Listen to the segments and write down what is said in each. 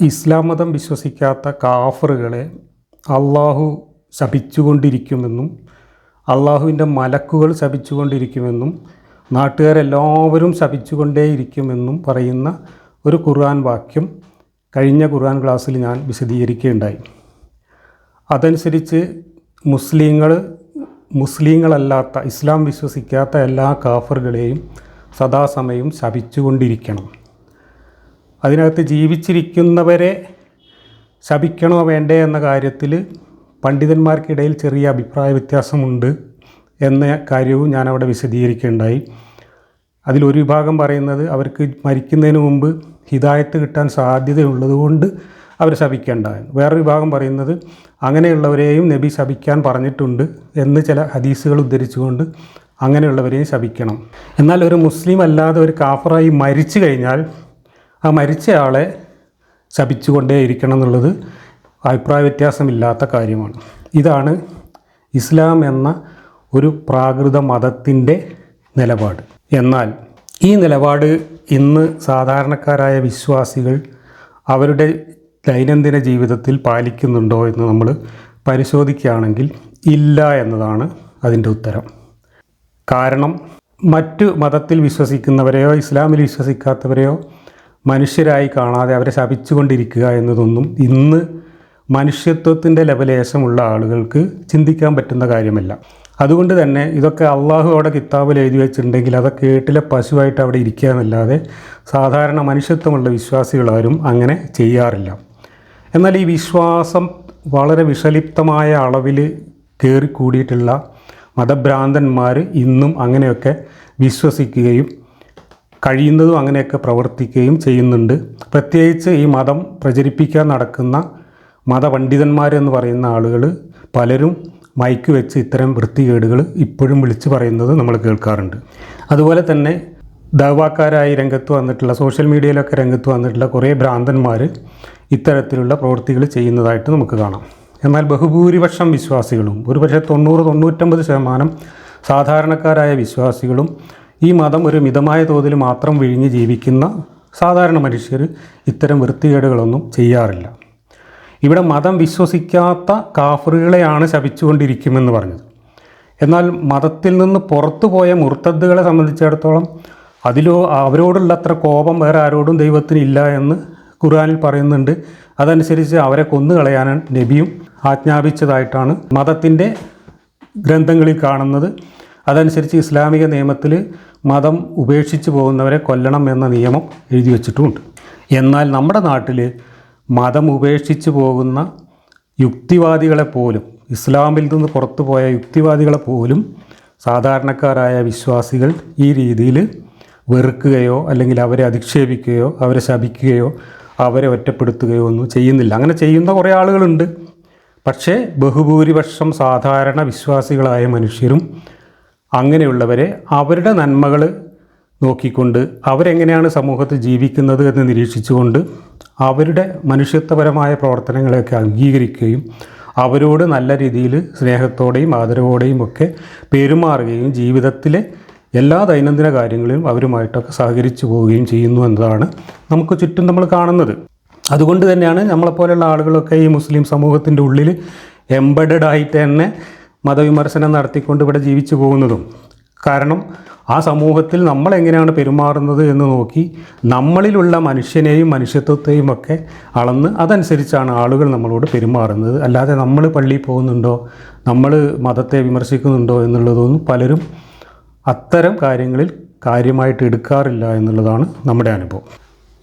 ഇസ്ലാം മതം വിശ്വസിക്കാത്ത കാഫറുകളെ അള്ളാഹു ശപിച്ചുകൊണ്ടിരിക്കുമെന്നും അള്ളാഹുവിന്റെ മലക്കുകൾ ശപിച്ചുകൊണ്ടിരിക്കുമെന്നും നാട്ടുകാരെല്ലാവരും ശപിച്ചുകൊണ്ടേയിരിക്കുമെന്നും പറയുന്ന ഒരു ഖുർആൻ വാക്യം കഴിഞ്ഞ ഖുർആൻ ക്ലാസ്സിൽ ഞാൻ വിശദീകരിക്കുകയുണ്ടായി. അതനുസരിച്ച് മുസ്ലിങ്ങൾ മുസ്ലിങ്ങളല്ലാത്ത ഇസ്ലാം വിശ്വസിക്കാത്ത എല്ലാ കാഫറുകളെയും സദാസമയം ശപിച്ചുകൊണ്ടിരിക്കണം. അതിനകത്ത് ജീവിച്ചിരിക്കുന്നവരെ ശപിക്കണോ വേണ്ടേ എന്ന കാര്യത്തിൽ പണ്ഡിതന്മാർക്കിടയിൽ ചെറിയ അഭിപ്രായ വ്യത്യാസമുണ്ട് എന്ന കാര്യവും ഞാൻ അവിടെ വിശദീകരിക്കുകയുണ്ടായി അതിലൊരു വിഭാഗം പറയുന്നത് അവർക്ക് മരിക്കുന്നതിന് മുമ്പ് ഹിതായത്ത് കിട്ടാൻ സാധ്യതയുള്ളതുകൊണ്ട് അവർ ശപിക്കേണ്ട വേറൊരു വിഭാഗം പറയുന്നത് അങ്ങനെയുള്ളവരെയും നബി ശപിക്കാൻ പറഞ്ഞിട്ടുണ്ട് എന്ന് ചില ഹദീസുകൾ ഉദ്ധരിച്ചുകൊണ്ട് അങ്ങനെയുള്ളവരെയും ശപിക്കണം. എന്നാൽ ഒരു മുസ്ലിം അല്ലാതെ ഒരു കാഫറായി മരിച്ചു കഴിഞ്ഞാൽ ആ മരിച്ചയാളെ ശപിച്ചുകൊണ്ടേ ഇരിക്കണം എന്നുള്ളത് അഭിപ്രായ വ്യത്യാസമില്ലാത്ത കാര്യമാണ്. ഇതാണ് ഇസ്ലാം എന്ന ഒരു പ്രാകൃത മതത്തിന്റെ നിലപാട്. എന്നാൽ ഈ നിലപാട് ഇന്ന് സാധാരണക്കാരായ വിശ്വാസികൾ അവരുടെ ദൈനംദിന ജീവിതത്തിൽ പാലിക്കുന്നുണ്ടോ എന്ന് നമ്മൾ പരിശോധിക്കുകയാണെങ്കിൽ ഇല്ല എന്നതാണ് അതിന്റെ ഉത്തരം. കാരണം മറ്റു മതത്തിൽ വിശ്വസിക്കുന്നവരെയോ ഇസ്ലാമിൽ വിശ്വസിക്കാത്തവരെയോ മനുഷ്യരായി കാണാതെ അവരെ ശപിച്ചുകൊണ്ടിരിക്കുക എന്നതൊന്നും ഇന്ന് മനുഷ്യത്വത്തിന്റെ ലെവലേശമുള്ള ആളുകൾക്ക് ചിന്തിക്കാൻ പറ്റുന്ന കാര്യമല്ല. അതുകൊണ്ട് തന്നെ ഇതൊക്കെ അള്ളാഹു അവിടെ കിതാബിൽ എഴുതി വെച്ചിട്ടുണ്ടെങ്കിൽ അതൊക്കെ കേട്ടിലെ പശുവായിട്ട് അവിടെ ഇരിക്കുക എന്നല്ലാതെ സാധാരണ മനുഷ്യത്വമുള്ള വിശ്വാസികളാരും അങ്ങനെ ചെയ്യാറില്ല. എന്നാൽ ഈ വിശ്വാസം വളരെ വിഷലിപ്തമായ അളവിൽ കയറിക്കൂടിയിട്ടുള്ള മതഭ്രാന്തന്മാർ ഇന്നും അങ്ങനെയൊക്കെ വിശ്വസിക്കുകയും കഴിയുന്നതും അങ്ങനെയൊക്കെ പ്രവർത്തിക്കുകയും ചെയ്യുന്നുണ്ട്. പ്രത്യേകിച്ച് ഈ മതം പ്രചരിപ്പിക്കാൻ നടക്കുന്ന മതപണ്ഡിതന്മാരെന്ന് പറയുന്ന ആളുകൾ പലരും മൈക്ക് വെച്ച് ഇത്തരം വൃത്തികേടുകൾ ഇപ്പോഴും വിളിച്ചു പറയുന്നത് നമ്മൾ കേൾക്കാറുണ്ട്. അതുപോലെ തന്നെ ദവാക്കാരായി രംഗത്ത് വന്നിട്ടുള്ള സോഷ്യൽ മീഡിയയിലൊക്കെ രംഗത്ത് വന്നിട്ടുള്ള കുറേ ഭ്രാന്തന്മാർ ഇത്തരത്തിലുള്ള പ്രവൃത്തികൾ ചെയ്യുന്നതായിട്ട് നമുക്ക് കാണാം. എന്നാൽ ബഹുഭൂരിപക്ഷം വിശ്വാസികളും ഒരുപക്ഷെ തൊണ്ണൂറ് തൊണ്ണൂറ്റമ്പത് ശതമാനം സാധാരണക്കാരായ വിശ്വാസികളും ഈ മതം ഒരു മിതമായ തോതിൽ മാത്രം വിഴിഞ്ഞ് ജീവിക്കുന്ന സാധാരണ മനുഷ്യർ ഇത്തരം വൃത്തികേടുകളൊന്നും ചെയ്യാറില്ല. ഇവിടെ മതം വിശ്വസിക്കാത്ത കാഫറുകളെയാണ് ശപിച്ചുകൊണ്ടിരിക്കുമെന്ന് പറഞ്ഞത്. എന്നാൽ മതത്തിൽ നിന്ന് പുറത്തു പോയ മുർത്തദ്ദുകളെ സംബന്ധിച്ചിടത്തോളം അതിലോ അവരോടുള്ള അത്ര കോപം വേറെ ആരോടും ദൈവത്തിന് ഇല്ല എന്ന് ഖുർആനിൽ പറയുന്നുണ്ട്. അതനുസരിച്ച് അവരെ കൊന്നുകളയാനാണ് നബിയും ആജ്ഞാപിച്ചതായിട്ടാണ് മതത്തിന്റെ ഗ്രന്ഥങ്ങളിൽ കാണുന്നത്. അതനുസരിച്ച് ഇസ്ലാമിക നിയമത്തിൽ മതം ഉപേക്ഷിച്ച് പോകുന്നവരെ കൊല്ലണം എന്ന നിയമം എഴുതി വച്ചിട്ടുമുണ്ട് എന്നാൽ നമ്മുടെ നാട്ടിൽ മതം ഉപേക്ഷിച്ച് പോകുന്ന യുക്തിവാദികളെ പോലും ഇസ്ലാമിൽ നിന്ന് പുറത്തു പോയ യുക്തിവാദികളെ പോലും സാധാരണക്കാരായ വിശ്വാസികൾ ഈ രീതിയിൽ വെറുക്കുകയോ അല്ലെങ്കിൽ അവരെ അധിക്ഷേപിക്കുകയോ അവരെ ശപിക്കുകയോ അവരെ ഒറ്റപ്പെടുത്തുകയോ ഒന്നും ചെയ്യുന്നില്ല. അങ്ങനെ ചെയ്യുന്ന കുറേ ആളുകളുണ്ട്. പക്ഷേ ബഹുഭൂരിപക്ഷം സാധാരണ വിശ്വാസികളായ മനുഷ്യരും അങ്ങനെയുള്ളവരെ അവരുടെ നന്മകൾ നോക്കിക്കൊണ്ട് അവരെങ്ങനെയാണ് സമൂഹത്തിൽ ജീവിക്കുന്നത് എന്ന് നിരീക്ഷിച്ചുകൊണ്ട് അവരുടെ മനുഷ്യത്വപരമായ പ്രവർത്തനങ്ങളെയൊക്കെ അംഗീകരിക്കുകയും അവരോട് നല്ല രീതിയിൽ സ്നേഹത്തോടെയും ആദരവോടെയും ഒക്കെ പെരുമാറുകയും ജീവിതത്തിലെ എല്ലാ ദൈനംദിന കാര്യങ്ങളിലും അവരുമായിട്ടൊക്കെ സഹകരിച്ചു പോവുകയും ചെയ്യുന്നു എന്നതാണ് നമുക്ക് ചുറ്റും നമ്മൾ കാണുന്നത്. അതുകൊണ്ട് തന്നെയാണ് നമ്മളെപ്പോലെയുള്ള ആളുകളൊക്കെ ഈ മുസ്ലിം സമൂഹത്തിന്റെ ഉള്ളിൽ എംബഡഡ് ആയിട്ട് തന്നെ മതവിമർശനം നടത്തിക്കൊണ്ട് ഇവിടെ ജീവിച്ചു പോകുന്നതും. കാരണം ആ സമൂഹത്തിൽ നമ്മൾ എങ്ങനെയാണ് പെരുമാറുന്നത് എന്ന് നോക്കി നമ്മളിലുള്ള മനുഷ്യനെയും മനുഷ്യത്വത്തെയും ഒക്കെ അളന്ന് അതനുസരിച്ചാണ് ആളുകൾ നമ്മളോട് പെരുമാറുന്നത്. അല്ലാതെ നമ്മൾ പള്ളിയിൽ പോകുന്നുണ്ടോ നമ്മൾ മതത്തെ വിമർശിക്കുന്നുണ്ടോ എന്നുള്ളതൊന്നും പലരും അത്തരം കാര്യങ്ങളിൽ കാര്യമായിട്ട് എടുക്കാറില്ല എന്നുള്ളതാണ് നമ്മുടെ അനുഭവം.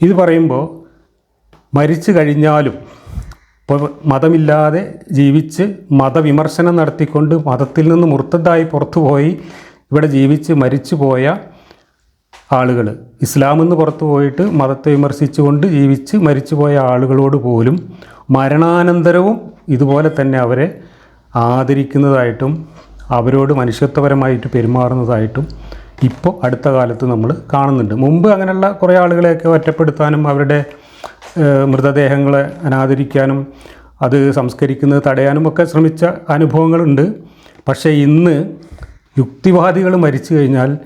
ഇത് പറയുമ്പോൾ മരിച്ചു കഴിഞ്ഞാലും ഇപ്പോൾ മതമില്ലാതെ ജീവിച്ച് മതവിമർശനം നടത്തിക്കൊണ്ട് മതത്തിൽ നിന്ന് മുർത്തതായി പുറത്തുപോയി ഇവിടെ ജീവിച്ച് മരിച്ചു പോയ ആളുകൾ. ഇസ്ലാമിൽ നിന്ന് പുറത്തു പോയിട്ട് മതത്തെ വിമർശിച്ചുകൊണ്ട് ജീവിച്ച് മരിച്ചുപോയ ആളുകളോട് പോലും മരണാനന്തരവും ഇതുപോലെ തന്നെ അവരെ ആദരിക്കുന്നതായിട്ടും അവരോട് മനുഷ്യത്വപരമായിട്ട് പെരുമാറുന്നതായിട്ടും ഇപ്പോൾ അടുത്ത കാലത്ത് നമ്മൾ കാണുന്നുണ്ട്. മുമ്പ് അങ്ങനെയുള്ള കുറേ ആളുകളെയൊക്കെ ഒറ്റപ്പെടുത്താനും അവരുടെ മൃതദേഹങ്ങളെ അനാദരിക്കാനും അത് സംസ്കരിക്കുന്നത് തടയാനും ഒക്കെ ശ്രമിച്ച അനുഭവങ്ങളുണ്ട്. പക്ഷേ ഇന്ന് യുക്തിവാദികൾ മരിച്ചു കഴിഞ്ഞാൽ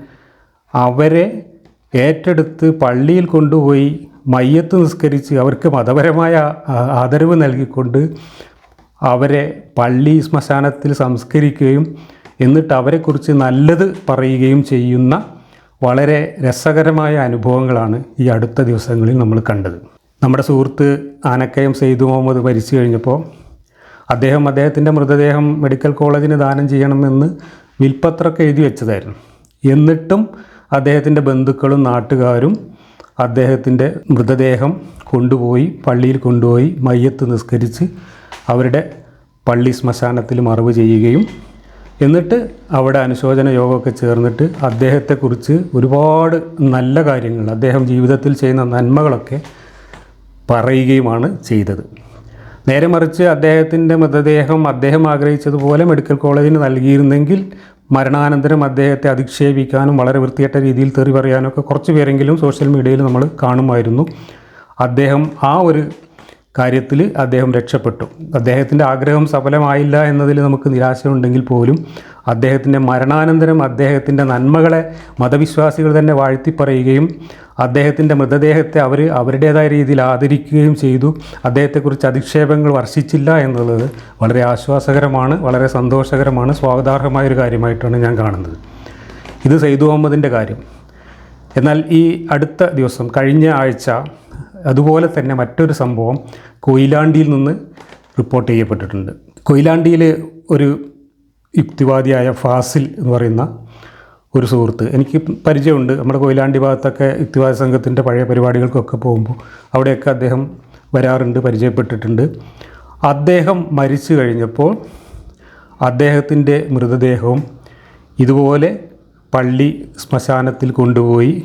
അവരെ ഏറ്റെടുത്ത് പള്ളിയിൽ കൊണ്ടുപോയി മയ്യത്ത് നിസ്കരിച്ച് അവർക്ക് മതപരമായ ആദരവ് നൽകിക്കൊണ്ട് അവരെ പള്ളി ശ്മശാനത്തിൽ സംസ്കരിക്കുകയും എന്നിട്ട് അവരെക്കുറിച്ച് നല്ലത് പറയുകയും ചെയ്യുന്ന വളരെ രസകരമായ അനുഭവങ്ങളാണ് ഈ അടുത്ത ദിവസങ്ങളിൽ നമ്മൾ കണ്ടത്. നമ്മുടെ സുഹൃത്ത് ആനക്കയം സെയ്തു മുഹമ്മദ് മരിച്ചു കഴിഞ്ഞപ്പോൾ അദ്ദേഹം അദ്ദേഹത്തിന്റെ മൃതദേഹം മെഡിക്കൽ കോളേജിന് ദാനം ചെയ്യണമെന്ന് വിൽപ്പത്രമൊക്കെ എഴുതി വെച്ചതായിരുന്നു. എന്നിട്ടും അദ്ദേഹത്തിന്റെ ബന്ധുക്കളും നാട്ടുകാരും അദ്ദേഹത്തിന്റെ മൃതദേഹം കൊണ്ടുപോയി പള്ളിയിൽ കൊണ്ടുപോയി മയ്യത്ത് നിസ്കരിച്ച് അവരുടെ പള്ളി ശ്മശാനത്തിൽ മറവ് ചെയ്യുകയും എന്നിട്ട് അവിടെ അനുശോചന യോഗമൊക്കെ ചേർന്നിട്ട് അദ്ദേഹത്തെക്കുറിച്ച് ഒരുപാട് നല്ല കാര്യങ്ങൾ അദ്ദേഹം ജീവിതത്തിൽ ചെയ്യുന്ന നന്മകളൊക്കെ പറയുകയുമാണ് ചെയ്തത്. നേരെ മറിച്ച് അദ്ദേഹത്തിന്റെ മൃതദേഹം അദ്ദേഹം ആഗ്രഹിച്ചതുപോലെ മെഡിക്കൽ കോളേജിന് നൽകിയിരുന്നെങ്കിൽ മരണാനന്തരം അദ്ദേഹത്തെ അധിക്ഷേപിക്കാനും വളരെ വൃത്തികെട്ട രീതിയിൽ തെറി പറയാനൊക്കെ കുറച്ച് പേരെങ്കിലും സോഷ്യൽ മീഡിയയിൽ നമ്മൾ കാണുമായിരുന്നു. അദ്ദേഹം ആ ഒരു കാര്യത്തിൽ അദ്ദേഹം രക്ഷപ്പെട്ടു. അദ്ദേഹത്തിന്റെ ആഗ്രഹം സഫലമായില്ല എന്നതിൽ നമുക്ക് നിരാശയുണ്ടെങ്കിൽ പോലും അദ്ദേഹത്തിന്റെ മരണാനന്തരം അദ്ദേഹത്തിന്റെ നന്മകളെ മതവിശ്വാസികൾ തന്നെ വാഴ്ത്തി പറയുകയും അദ്ദേഹത്തിന്റെ മൃതദേഹത്തെ അവർ അവരുടേതായ രീതിയിൽ ആദരിക്കുകയും ചെയ്തു. അദ്ദേഹത്തെക്കുറിച്ച് അധിക്ഷേപങ്ങൾ വർഷിച്ചില്ല എന്നുള്ളത് വളരെ ആശ്വാസകരമാണ് വളരെ സന്തോഷകരമാണ് സ്വാഗതാർഹമായ ഒരു കാര്യമായിട്ടാണ് ഞാൻ കാണുന്നത്. ഇത് സെയ്ദു മുഹമ്മദിന്റെ കാര്യം. എന്നാൽ ഈ അടുത്ത ദിവസം കഴിഞ്ഞ ആഴ്ച അതുപോലെ തന്നെ മറ്റൊരു സംഭവം കൊയിലാണ്ടിയിൽ നിന്ന് റിപ്പോർട്ട് ചെയ്യപ്പെട്ടിട്ടുണ്ട്. കൊയിലാണ്ടിയിൽ ഒരു യുക്തിവാദിയായ ഫാസിൽ എന്ന് പറയുന്ന ഒരു സുഹൃത്ത്. എനിക്ക് പരിചയമുണ്ട്. നമ്മുടെ കൊയിലാണ്ടി ഭാഗത്തൊക്കെ യുക്തിവാദ സംഘത്തിന്റെ പഴയ പരിപാടികൾക്കൊക്കെ പോകുമ്പോൾ അവിടെയൊക്കെ അദ്ദേഹം വരാറുണ്ട് പരിചയപ്പെട്ടിട്ടുണ്ട്. അദ്ദേഹം മരിച്ചു കഴിഞ്ഞപ്പോൾ അദ്ദേഹത്തിന്റെ മൃതദേഹവും ഇതുപോലെ പള്ളി ശ്മശാനത്തിൽ കൊണ്ടുപോയി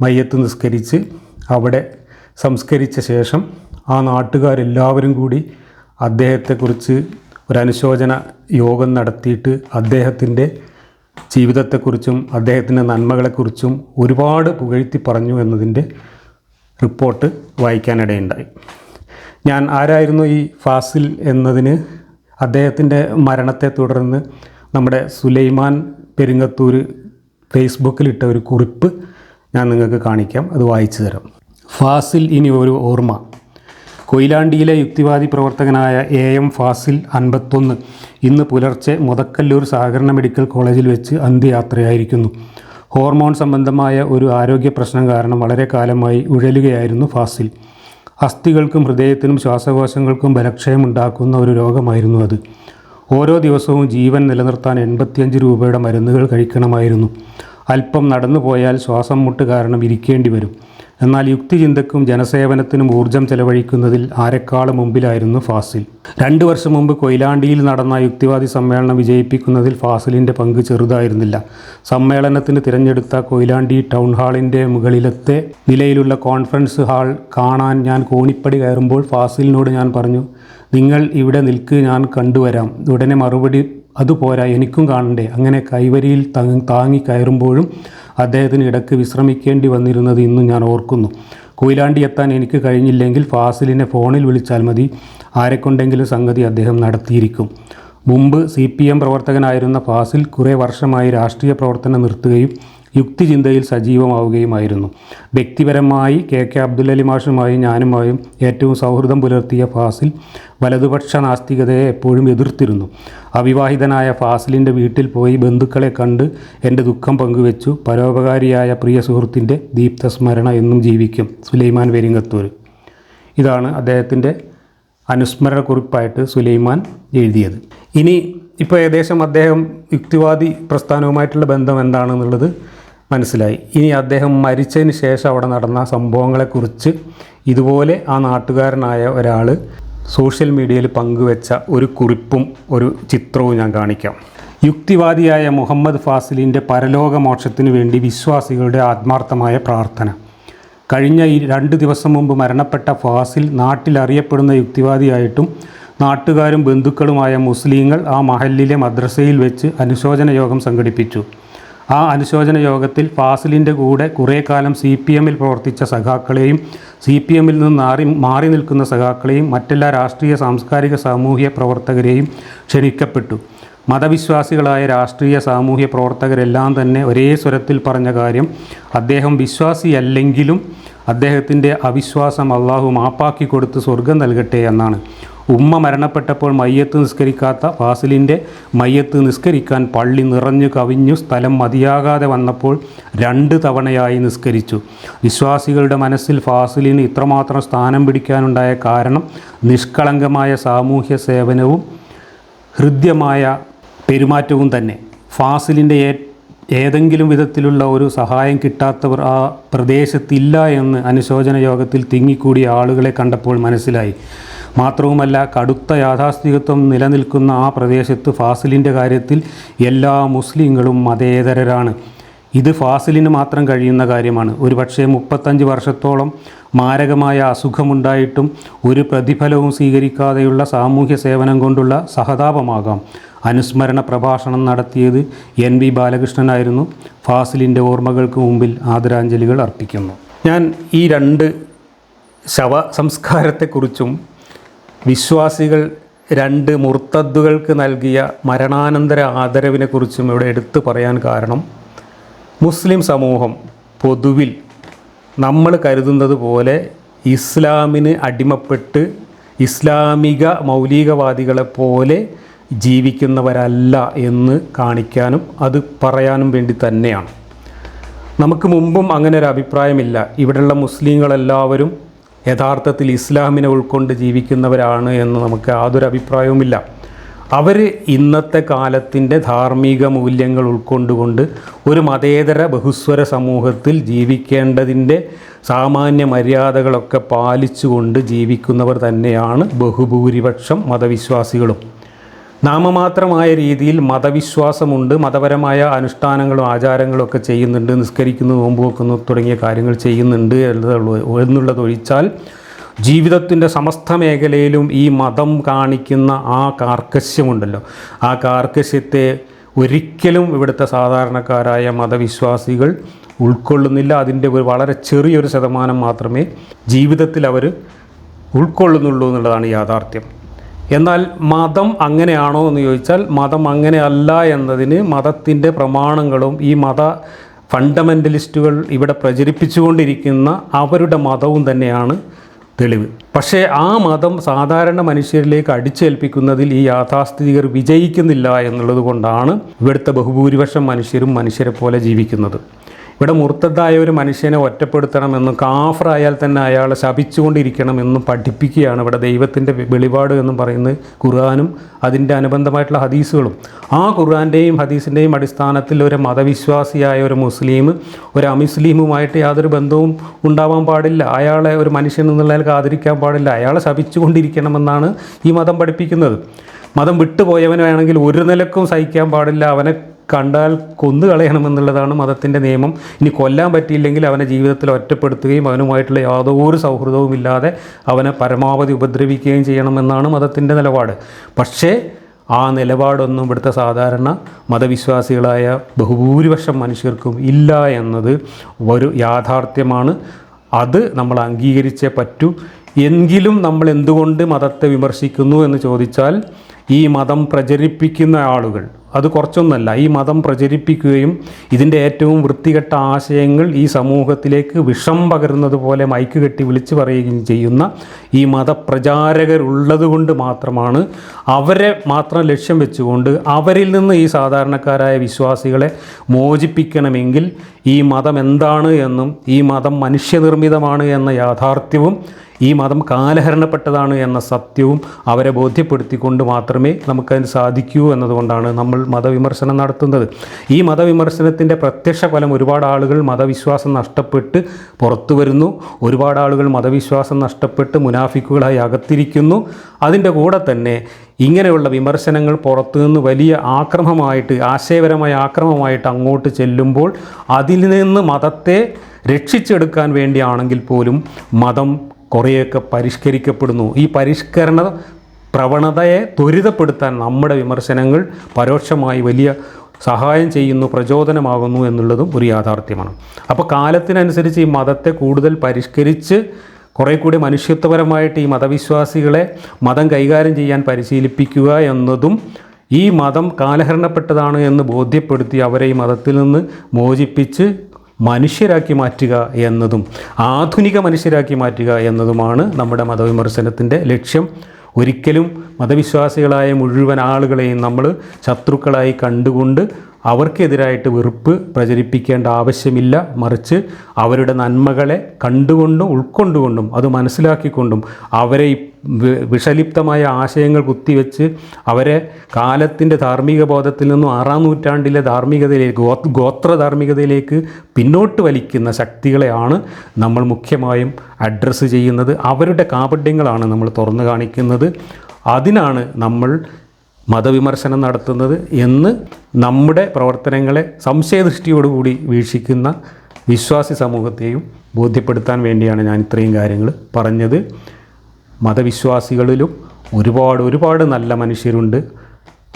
മയ്യത്ത് നിസ്കരിച്ച് അവിടെ സംസ്കരിച്ച ശേഷം ആ നാട്ടുകാരെല്ലാവരും കൂടി അദ്ദേഹത്തെക്കുറിച്ച് ഒരു അനുശോചന യോഗം നടത്തിയിട്ട് അദ്ദേഹത്തിന്റെ ജീവിതത്തെക്കുറിച്ചും അദ്ദേഹത്തിന്റെ നന്മകളെക്കുറിച്ചും ഒരുപാട് പുകഴ്ത്തി പറഞ്ഞു എന്നതിന്റെ റിപ്പോർട്ട് വായിക്കാനിടയുണ്ടായി. ഞാൻ ആരായിരുന്നു ഈ ഫാസിൽ എന്നതിന് അദ്ദേഹത്തിന്റെ മരണത്തെ തുടർന്ന് നമ്മുടെ സുലൈമാൻ പെരിങ്ങത്തൂർ ഫേസ്ബുക്കിലിട്ട ഒരു കുറിപ്പ് ഞാൻ നിങ്ങൾക്ക് കാണിക്കാം അത് വായിച്ചു തരാം. ഫാസിൽ ഇനി ഒരു ഓർമ്മ. കൊയിലാണ്ടിയിലെ യുക്തിവാദി പ്രവർത്തകനായ എ എം ഫാസിൽ അൻപത്തൊന്ന് ഇന്ന് പുലർച്ചെ മുതക്കല്ലൂർ സഹകരണ മെഡിക്കൽ കോളേജിൽ വെച്ച് അന്ത്യയാത്രയായിരിക്കുന്നു. ഹോർമോൺ സംബന്ധമായ ഒരു ആരോഗ്യ പ്രശ്നം കാരണം വളരെ കാലമായി ഉഴലുകയായിരുന്നു ഫാസിൽ. അസ്ഥികൾക്കും ഹൃദയത്തിനും ശ്വാസകോശങ്ങൾക്കും ബലക്ഷയം ഉണ്ടാക്കുന്ന ഒരു രോഗമായിരുന്നു അത്. ഓരോ ദിവസവും ജീവൻ നിലനിർത്താൻ എൺപത്തിയഞ്ച് രൂപയുടെ മരുന്നുകൾ കഴിക്കണമായിരുന്നു. അല്പം നടന്നു പോയാൽ ശ്വാസം മുട്ട് കാരണം ഇരിക്കേണ്ടി വരും. എന്നാൽ യുക്തിചിന്തക്കും ജനസേവനത്തിനും ഊർജം ചെലവഴിക്കുന്നതിൽ ആരെക്കാളും മുമ്പിലായിരുന്നു ഫാസിൽ. രണ്ട് വർഷം മുമ്പ് കൊയിലാണ്ടിയിൽ നടന്ന യുക്തിവാദി സമ്മേളനം വിജയിപ്പിക്കുന്നതിൽ ഫാസിലിന്റെ പങ്ക് ചെറുതായിരുന്നില്ല. സമ്മേളനത്തിന് തിരഞ്ഞെടുത്ത കൊയിലാണ്ടി ടൗൺ ഹാളിന്റെ മുകളിലത്തെ നിലയിലുള്ള കോൺഫറൻസ് ഹാൾ കാണാൻ ഞാൻ കോണിപ്പടി കയറുമ്പോൾ ഫാസിലിനോട് ഞാൻ പറഞ്ഞു നിങ്ങൾ ഇവിടെ നിൽക്ക് ഞാൻ കണ്ടുവരാം. ഉടനെ മറുപടി അതുപോരാ എനിക്കും കാണണ്ടേ? അങ്ങനെ കൈവരിയിൽ തങ്ങ- കയറുമ്പോഴും അദ്ദേഹത്തിന് ഇടയ്ക്ക് വിശ്രമിക്കേണ്ടി വന്നിരുന്നത് ഇന്നും ഞാൻ ഓർക്കുന്നു. കൊയിലാണ്ടി എത്താൻ എനിക്ക് കഴിഞ്ഞില്ലെങ്കിൽ ഫാസിലിനെ ഫോണിൽ വിളിച്ചാൽ മതി. ആരെക്കൊണ്ടെങ്കിലും സംഗതി അദ്ദേഹം നടത്തിയിരിക്കും. മുമ്പ് സി പി എം പ്രവർത്തകനായിരുന്ന ഫാസിൽ കുറേ വർഷമായി രാഷ്ട്രീയ പ്രവർത്തനം നിർത്തുകയും യുക്തിചിന്തയിൽ സജീവമാവുകയുമായിരുന്നു. വ്യക്തിപരമായി കെ കെ അബ്ദുല്ലലി മാഷുമായും ഞാനുമായും ഏറ്റവും സൗഹൃദം പുലർത്തിയ ഫാസിൽ വലതുപക്ഷ നാസ്തികതയെ എപ്പോഴും എതിർത്തിരുന്നു. അവിവാഹിതനായ ഫാസിലിന്റെ വീട്ടിൽ പോയി ബന്ധുക്കളെ കണ്ട് എന്റെ ദുഃഖം പങ്കുവെച്ചു. പരോപകാരിയായ പ്രിയ സുഹൃത്തിന്റെ ദീപ്തസ്മരണ എന്നും ജീവിക്കും. സുലൈമാൻ വെരിങ്ങത്തൂർ. ഇതാണ് അദ്ദേഹത്തിന്റെ അനുസ്മരണ കുറിപ്പായിട്ട് സുലൈമാൻ എഴുതിയത്. ഇനി ഇപ്പോൾ ഏകദേശം അദ്ദേഹം യുക്തിവാദി പ്രസ്ഥാനവുമായിട്ടുള്ള ബന്ധം എന്താണെന്നുള്ളത് മനസ്സിലായി. ഇനി അദ്ദേഹം മരിച്ചതിന് ശേഷം അവിടെ നടന്ന സംഭവങ്ങളെക്കുറിച്ച് ഇതുപോലെ ആ നാട്ടുകാരനായ ഒരാൾ സോഷ്യൽ മീഡിയയിൽ പങ്കുവെച്ച ഒരു കുറിപ്പും ഒരു ചിത്രവും ഞാൻ കാണിക്കാം. യുക്തിവാദിയായ മുഹമ്മദ് ഫാസിലിന്റെ പരലോകമോക്ഷത്തിനു വേണ്ടി വിശ്വാസികളുടെ ആത്മാർത്ഥമായ പ്രാർത്ഥന. കഴിഞ്ഞ ഈ രണ്ട് ദിവസം മുമ്പ് മരണപ്പെട്ട ഫാസിൽ നാട്ടിൽ അറിയപ്പെടുന്ന യുക്തിവാദിയായിട്ടും നാട്ടുകാരും ബന്ധുക്കളുമായ മുസ്ലിങ്ങൾ ആ മഹല്ലിലെ മദ്രസയിൽ വെച്ച് അനുശോചന യോഗം സംഘടിപ്പിച്ചു. ആ അനുശോചന യോഗത്തിൽ ഫാസിലിന്റെ കൂടെ കുറേ കാലം സി പി എമ്മിൽ പ്രവർത്തിച്ച സഖാക്കളെയും സി പി എമ്മിൽ നിന്ന് മാറി മാറി നിൽക്കുന്ന സഖാക്കളെയും മറ്റെല്ലാ രാഷ്ട്രീയ സാംസ്കാരിക സാമൂഹ്യ പ്രവർത്തകരെയും ക്ഷണിക്കപ്പെട്ടു. മതവിശ്വാസികളായ രാഷ്ട്രീയ സാമൂഹ്യ പ്രവർത്തകരെല്ലാം തന്നെ ഒരേ സ്വരത്തിൽ പറഞ്ഞ കാര്യം അദ്ദേഹം വിശ്വാസിയല്ലെങ്കിലും അദ്ദേഹത്തിന്റെ അവിശ്വാസം അള്ളാഹു മാപ്പാക്കി കൊടുത്ത് സ്വർഗം നൽകട്ടെ എന്നാണ്. ഉമ്മ മരണപ്പെട്ടപ്പോൾ മയ്യത്ത് നിസ്കരിക്കാത്ത ഫാസിലിന്റെ മയ്യത്ത് നിസ്കരിക്കാൻ പള്ളി നിറഞ്ഞു കവിഞ്ഞു സ്ഥലം മതിയാകാതെ വന്നപ്പോൾ രണ്ട് തവണയായി നിസ്കരിച്ചു. വിശ്വാസികളുടെ മനസ്സിൽ ഫാസിലിന് ഇത്രമാത്രം സ്ഥാനം പിടിക്കാനുണ്ടായ കാരണം നിഷ്കളങ്കമായ സാമൂഹ്യ സേവനവും ഹൃദ്യമായ പെരുമാറ്റവും തന്നെ. ഫാസിലിന്റെ ഏതെങ്കിലും വിധത്തിലുള്ള ഒരു സഹായം കിട്ടാത്തവർ ആ പ്രദേശത്തില്ല എന്ന് അനുശോചന യോഗത്തിൽ തിങ്ങിക്കൂടിയ ആളുകളെ കണ്ടപ്പോൾ മനസ്സിലായി. മാത്രവുമല്ല കടുത്ത യാഥാസ്ഥികത്വം നിലനിൽക്കുന്ന ആ പ്രദേശത്ത് ഫാസിലിന്റെ കാര്യത്തിൽ എല്ലാ മുസ്ലിങ്ങളും മതേതരരാണ്. ഇത് ഫാസിലിന് മാത്രം കഴിയുന്ന കാര്യമാണ്. ഒരുപക്ഷെ മുപ്പത്തഞ്ച് വർഷത്തോളം മാരകമായ അസുഖമുണ്ടായിട്ടും ഒരു പ്രതിഫലവും സ്വീകരിക്കാതെയുള്ള സാമൂഹ്യ സേവനം കൊണ്ടുള്ള സഹതാപമാകാം. അനുസ്മരണ പ്രഭാഷണം നടത്തിയത് എൻ വി ബാലകൃഷ്ണനായിരുന്നു ഫാസിലിന്റെ ഓർമ്മകൾക്ക് മുമ്പിൽ ആദരാഞ്ജലികൾ അർപ്പിക്കുന്നു. ഞാൻ ഈ രണ്ട് ശവ സംസ്കാരത്തെക്കുറിച്ചും വിശ്വാസികൾ രണ്ട് മുർത്തദ്ദുകൾക്ക് നൽകിയ മരണാനന്തര ആദരവിനെക്കുറിച്ചും ഇവിടെ എടുത്തു പറയാൻ കാരണം മുസ്ലിം സമൂഹം പൊതുവിൽ നമ്മൾ കരുതുന്നത് പോലെ ഇസ്ലാമിന് അടിമപ്പെട്ട് ഇസ്ലാമിക മൗലികവാദികളെ പോലെ ജീവിക്കുന്നവരല്ല എന്ന് കാണിക്കാനും അത് പറയാനും വേണ്ടി തന്നെയാണ്. നമുക്ക് മുമ്പും അങ്ങനെ ഒരു അഭിപ്രായമില്ല. ഇവിടെയുള്ള മുസ്ലിങ്ങളെല്ലാവരും യഥാർത്ഥത്തിൽ ഇസ്ലാമിനെ ഉൾക്കൊണ്ട് ജീവിക്കുന്നവരാണ് എന്ന് നമുക്ക് യാതൊരു അഭിപ്രായവുമില്ല. അവർ ഇന്നത്തെ കാലത്തിന്റെ ധാർമ്മിക മൂല്യങ്ങൾ ഉൾക്കൊണ്ടുകൊണ്ട് ഒരു മതേതര ബഹുസ്വര സമൂഹത്തിൽ ജീവിക്കേണ്ടതിന്റെ സാമാന്യ മര്യാദകളൊക്കെ പാലിച്ചുകൊണ്ട് ജീവിക്കുന്നവർ തന്നെയാണ് ബഹുഭൂരിപക്ഷം മതവിശ്വാസികളും. നാമമാത്രമായ രീതിയിൽ മതവിശ്വാസമുണ്ട് മതപരമായ അനുഷ്ഠാനങ്ങളും ആചാരങ്ങളും ഒക്കെ ചെയ്യുന്നുണ്ട് നിസ്കരിക്കുന്നു നോമ്പ് വെക്കുന്നു തുടങ്ങിയ കാര്യങ്ങൾ ചെയ്യുന്നുണ്ട് എന്നുള്ളത് എന്നുള്ളതൊഴിച്ചാൽ ജീവിതത്തിന്റെ സമസ്ത മേഖലയിലും ഈ മതം കാണിക്കുന്ന ആ കാർക്കശ്യമുണ്ടല്ലോ. ആ കാർക്കശ്യത്തെ ഒരിക്കലും ഇവിടുത്തെ സാധാരണക്കാരായ മതവിശ്വാസികൾ ഉൾക്കൊള്ളുന്നില്ല. അതിന്റെ ഒരു വളരെ ചെറിയൊരു ശതമാനം മാത്രമേ ജീവിതത്തിൽ അവർ ഉൾക്കൊള്ളുന്നുള്ളൂ എന്നുള്ളതാണ് യാഥാർത്ഥ്യം. എന്നാൽ മതം അങ്ങനെയാണോ എന്ന് ചോദിച്ചാൽ മതം അങ്ങനെയല്ല എന്നതിന് മതത്തിന്റെ പ്രമാണങ്ങളും ഈ മത ഫണ്ടമെന്റലിസ്റ്റുകൾ ഇവിടെ പ്രചരിപ്പിച്ചുകൊണ്ടിരിക്കുന്ന അവരുടെ മതവും തന്നെയാണ് തെളിവ്. പക്ഷേ ആ മതം സാധാരണ മനുഷ്യരിലേക്ക് അടിച്ചേൽപ്പിക്കുന്നതിൽ ഈ യാഥാസ്ഥിതികർ വിജയിക്കുന്നില്ല എന്നുള്ളത് കൊണ്ടാണ് ഇവിടുത്തെ ബഹുഭൂരിപക്ഷം മനുഷ്യരും മനുഷ്യരെ പോലെ ജീവിക്കുന്നത്. ഇവിടെ മുർത്തതായ ഒരു മനുഷ്യനെ ഒറ്റപ്പെടുത്തണമെന്നും കാഫറായാൽ തന്നെ അയാളെ ശപിച്ചുകൊണ്ടിരിക്കണമെന്നും പഠിപ്പിക്കുകയാണ് ഇവിടെ ദൈവത്തിന്റെ വെളിപാട് എന്നും പറയുന്നത് ഖുർആാനും അതിന്റെ അനുബന്ധമായിട്ടുള്ള ഹദീസുകളും. ആ ഖുർആാന്റെയും ഹദീസിന്റെയും അടിസ്ഥാനത്തിൽ ഒരു മതവിശ്വാസിയായ ഒരു മുസ്ലിം ഒരു അമുസ്ലിമുമായിട്ട് യാതൊരു ബന്ധവും ഉണ്ടാവാൻ പാടില്ല. അയാളെ ഒരു മനുഷ്യൻ എന്നുള്ളതിൽ ആദരിക്കാൻ പാടില്ല. അയാളെ ശപിച്ചുകൊണ്ടിരിക്കണമെന്നാണ് ഈ മതം പഠിപ്പിക്കുന്നത്. മതം വിട്ടുപോയവനാണെങ്കിൽ ഒരു നിലക്കും സഹിക്കാൻ പാടില്ല. അവനെ കണ്ടാൽ കൊന്നു കളയണമെന്നുള്ളതാണ് മതത്തിന്റെ നിയമം. ഇനി കൊല്ലാൻ പറ്റിയില്ലെങ്കിൽ അവനെ ജീവിതത്തിൽ ഒറ്റപ്പെടുത്തുകയും അവനുമായിട്ടുള്ള യാതൊരു സൗഹൃദവും ഇല്ലാതെ അവനെ പരമാവധി ഉപദ്രവിക്കുകയും ചെയ്യണമെന്നാണ് മതത്തിന്റെ നിലപാട്. പക്ഷേ ആ നിലപാടൊന്നും ഇവിടുത്തെ സാധാരണ മതവിശ്വാസികളായ ബഹുഭൂരിപക്ഷം മനുഷ്യർക്കും ഇല്ല എന്നത് ഒരു യാഥാർത്ഥ്യമാണ്. അത് നമ്മൾ അംഗീകരിച്ചേ പറ്റൂ. എങ്കിലും നമ്മൾ എന്തുകൊണ്ട് മതത്തെ വിമർശിക്കുന്നു എന്ന് ചോദിച്ചാൽ ഈ മതം പ്രചരിപ്പിക്കുന്ന ആളുകൾ അത് കുറച്ചൊന്നല്ല. ഈ മതം പ്രചരിപ്പിക്കുകയും ഇതിന്റെ ഏറ്റവും വൃത്തികെട്ട ആശയങ്ങൾ ഈ സമൂഹത്തിലേക്ക് വിഷം പകരുന്നത് പോലെ മൈക്ക് കെട്ടി വിളിച്ചു പറയുകയും ചെയ്യുന്ന ഈ മതപ്രചാരകരുള്ളത് കൊണ്ട് മാത്രമാണ് അവരെ മാത്രം ലക്ഷ്യം വെച്ചുകൊണ്ട് അവരിൽ നിന്ന് ഈ സാധാരണക്കാരായ വിശ്വാസികളെ മോചിപ്പിക്കണമെങ്കിൽ ഈ മതം എന്താണ് എന്നും ഈ മതം മനുഷ്യനിർമ്മിതമാണ് എന്ന യാഥാർത്ഥ്യവും ഈ മതം കാലഹരണപ്പെട്ടതാണ് എന്ന സത്യവും അവരെ ബോധ്യപ്പെടുത്തിക്കൊണ്ട് മാത്രമേ നമുക്കതിന് സാധിക്കൂ എന്നതുകൊണ്ടാണ് നമ്മൾ മതവിമർശനം നടത്തുന്നത്. ഈ മതവിമർശനത്തിന്റെ പ്രത്യക്ഷ ഫലം ഒരുപാട് ആളുകൾ മതവിശ്വാസം നഷ്ടപ്പെട്ട് പുറത്തു വരുന്നു. ഒരുപാട് ആളുകൾ മതവിശ്വാസം നഷ്ടപ്പെട്ട് മുനാഫിക്കുകളായി അകത്തിരിക്കുന്നു. അതിന്റെ കൂടെ തന്നെ ഇങ്ങനെയുള്ള വിമർശനങ്ങൾ പുറത്തുനിന്ന് വലിയ ആക്രമമായിട്ട് ആശയപരമായ ആക്രമമായിട്ട് അങ്ങോട്ട് ചെല്ലുമ്പോൾ അതിൽ നിന്ന് മതത്തെ രക്ഷിച്ചെടുക്കാൻ വേണ്ടിയാണെങ്കിൽ പോലും മതം കുറേയൊക്കെ പരിഷ്കരിക്കപ്പെടുന്നു. ഈ പരിഷ്കരണ പ്രവണതയെ ത്വരിതപ്പെടുത്താൻ നമ്മുടെ വിമർശനങ്ങൾ പരോക്ഷമായി വലിയ സഹായം ചെയ്യുന്നു പ്രചോദനമാകുന്നു എന്നുള്ളതും ഒരു യാഥാർത്ഥ്യമാണ്. അപ്പോൾ കാലത്തിനനുസരിച്ച് ഈ മതത്തെ കൂടുതൽ പരിഷ്കരിച്ച് കുറേ കൂടി മനുഷ്യത്വപരമായിട്ട് ഈ മതവിശ്വാസികളെ മതം കൈകാര്യം ചെയ്യാൻ പരിശീലിപ്പിക്കുക എന്നതും ഈ മതം കാലഹരണപ്പെട്ടതാണ് എന്ന് ബോധ്യപ്പെടുത്തി അവരെ ഈ മതത്തിൽ നിന്ന് മോചിപ്പിച്ച് മനുഷ്യരാക്കി മാറ്റുക എന്നതും ആധുനിക മനുഷ്യരാക്കി മാറ്റുക എന്നതുമാണ് നമ്മുടെ മതവിമർശനത്തിന്റെ ലക്ഷ്യം. ഒരിക്കലും മതവിശ്വാസികളായ മുഴുവൻ ആളുകളെയും നമ്മൾ ശത്രുക്കളായി കണ്ടുകൊണ്ട് അവർക്കെതിരായിട്ട് വെറുപ്പ് പ്രചരിപ്പിക്കേണ്ട ആവശ്യമില്ല. മറിച്ച് അവരുടെ നന്മകളെ കണ്ടുകൊണ്ടും ഉൾക്കൊണ്ടുകൊണ്ടും അത് മനസ്സിലാക്കിക്കൊണ്ടും അവരെ വിഷലിപ്തമായ ആശയങ്ങൾ കുത്തിവെച്ച് അവരെ കാലത്തിന്റെ ധാർമ്മിക ബോധത്തിൽ നിന്നും ആറാം നൂറ്റാണ്ടിലെ ധാർമ്മികതയിലേക്ക് ഗോത്ര ധാർമ്മികതയിലേക്ക് പിന്നോട്ട് വലിക്കുന്ന ശക്തികളെയാണ് നമ്മൾ മുഖ്യമായും അഡ്രസ്സ് ചെയ്യുന്നത്. അവരുടെ കാപട്യങ്ങളാണ് നമ്മൾ തുറന്നു കാണിക്കുന്നത്. അതിനാണ് നമ്മൾ മതവിമർശനം നടത്തുന്നത് എന്ന് നമ്മുടെ പ്രവർത്തനങ്ങളെ സംശയദൃഷ്ടിയോടുകൂടി വീക്ഷിക്കുന്ന വിശ്വാസി സമൂഹത്തെയും ബോധ്യപ്പെടുത്താൻ വേണ്ടിയാണ് ഞാൻ ഇത്രയും കാര്യങ്ങൾ പറഞ്ഞത്. മതവിശ്വാസികളിലും ഒരുപാട് ഒരുപാട് നല്ല മനുഷ്യരുണ്ട്.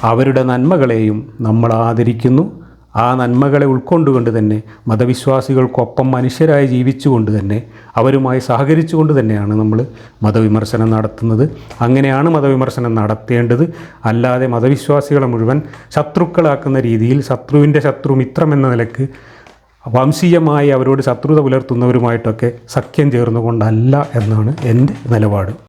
അവരുടെ നന്മകളെയും നമ്മൾ ആദരിക്കുന്നു. ആ നന്മകളെ ഉൾക്കൊണ്ടുകൊണ്ട് തന്നെ മതവിശ്വാസികൾക്കൊപ്പം മനുഷ്യരായി ജീവിച്ചുകൊണ്ട് തന്നെ അവരുമായി സഹകരിച്ചുകൊണ്ട് തന്നെയാണ് നമ്മൾ മതവിമർശനം നടത്തുന്നത്. അങ്ങനെയാണ് മതവിമർശനം നടത്തേണ്ടത്. അല്ലാതെ മതവിശ്വാസികളെ മുഴുവൻ ശത്രുക്കളാക്കുന്ന രീതിയിൽ ശത്രുവിന്റെ ശത്രു മിത്രം എന്ന നിലയ്ക്ക് വംശീയമായി അവരോട് ശത്രുത പുലർത്തുന്നവരുമായിട്ടൊക്കെ സഖ്യം ചേർന്നുകൊണ്ടല്ല എന്നാണ് എന്റെ നിലപാട്.